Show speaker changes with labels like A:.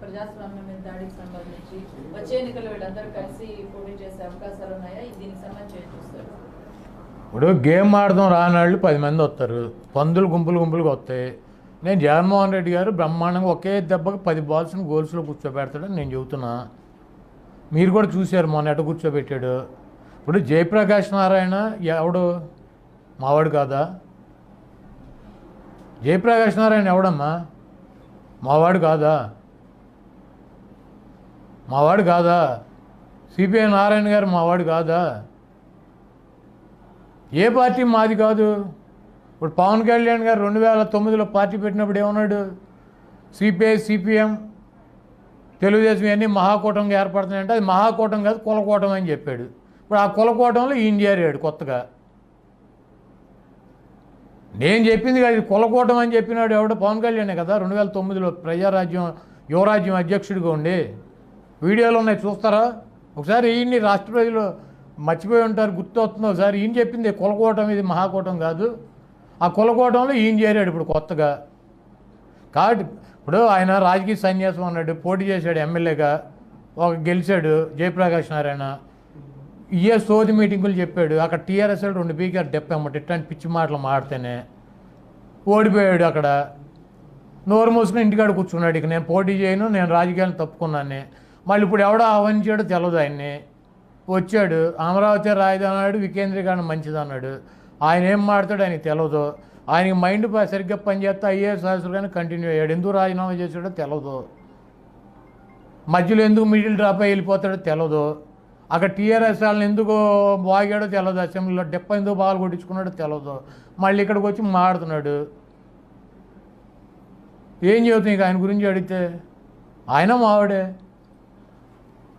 A: ప్రజాస్వామ్యం మీద దాడికి సంబంధించి వచ్చే ఎన్నికలు వీళ్ళందరూ కలిసి పోటీ చేసే అవకాశాలు ఉన్నాయా? దీనికి సంబంధించి చూస్తారు?
B: ఇప్పుడు గేమ్ ఆడదాం రానాళ్ళు పది మంది వస్తారు. పందులు గుంపులు గుంపులుగా వస్తాయి. నేను జగన్మోహన్ రెడ్డి గారు బ్రహ్మాండంగా ఒకే దెబ్బకి పది బాల్స్ని గోల్స్లో కూర్చోబెడతాడని నేను చెబుతున్నా. మీరు కూడా చూశారు మొన్న ఎట కూర్చోబెట్టాడు. ఇప్పుడు జయప్రకాష్ నారాయణ ఎవడు? మావాడు కాదా? జయప్రకాష్ నారాయణ ఎవడమ్మా? మావాడు కాదా? మావాడు కాదా? సిపిఐ నారాయణ గారు మావాడు కాదా? ఏ పార్టీ మాది కాదు? ఇప్పుడు పవన్ కళ్యాణ్ గారు రెండు వేల తొమ్మిదిలో పార్టీ పెట్టినప్పుడు ఏమన్నాడు? సిపిఐ సిపిఎం తెలుగుదేశం ఇవన్నీ మహాకూటంగా ఏర్పడుతున్నాయంటే అది మహాకూటం కాదు కులకూటం అని చెప్పాడు. ఇప్పుడు ఆ కులకూటంలో ఈయన చేరాడు కొత్తగా. నేను చెప్పింది కాదు కులకూటం అని చెప్పినాడు ఎవడో? పవన్ కళ్యాణే కదా రెండు వేల తొమ్మిదిలో ప్రజారాజ్యం యువరాజ్యం అధ్యక్షుడిగా ఉండి. వీడియోలు ఉన్నాయి చూస్తారా? ఒకసారి ఈయన్ని రాష్ట్ర ప్రజలు మర్చిపోయి ఉంటారు గుర్తు వస్తుంది ఒకసారి. ఈయన చెప్పింది కులకూటం ఇది మహాకూటం కాదు. ఆ కులకూటంలో ఈయన చేరాడు ఇప్పుడు కొత్తగా. కాబట్టి ఇప్పుడు ఆయన రాజకీయ సన్యాసం అన్నాడు పోటీ చేశాడు ఎమ్మెల్యేగా ఒక గెలిచాడు జయప్రకాష్ నారాయణ. ఇయే సోది మీటింగులు చెప్పాడు. అక్కడ టీఆర్ఎస్ రెండు పీకారు డెప్పమ్మట ఇట్లాంటి పిచ్చి మాటలు మాడితేనే ఓడిపోయాడు అక్కడ. నోరు మూసుకుని ఇంటికాడ కూర్చున్నాడు. ఇక నేను పోటీ చేయను నేను రాజకీయాలను తప్పుకున్నాను. మళ్ళీ ఇప్పుడు ఎవడో ఆహ్వానించాడో తెలదు ఆయన్ని. వచ్చాడు అమరావతి రాజధాని అన్నాడు వికేంద్రీకరణ మంచిది అన్నాడు. ఆయన ఏం మాడతాడు ఆయనకి తెలియదు ఆయనకి మైండ్ సరిగ్గా పనిచేస్తే ఐఏఎస్ ఆఫీసర్గానే కంటిన్యూ అయ్యాడు. ఎందుకు రాజీనామా చేశాడో తెలియదు మధ్యలో ఎందుకు మిడిల్ డ్రాప్ అయి వెళ్ళిపోతాడో తెలియదు అక్కడ టీఆర్ఎస్ వాళ్ళని ఎందుకు బాగాడో తెలియదు అసెంబ్లీలో డెప్ప ఎందుకు బాగా కొట్టించుకున్నాడో తెలియదు మళ్ళీ ఇక్కడికి వచ్చి మాడుతున్నాడు ఏం చెబుతుంది ఆయన గురించి అడిగితే ఆయన మావాడే.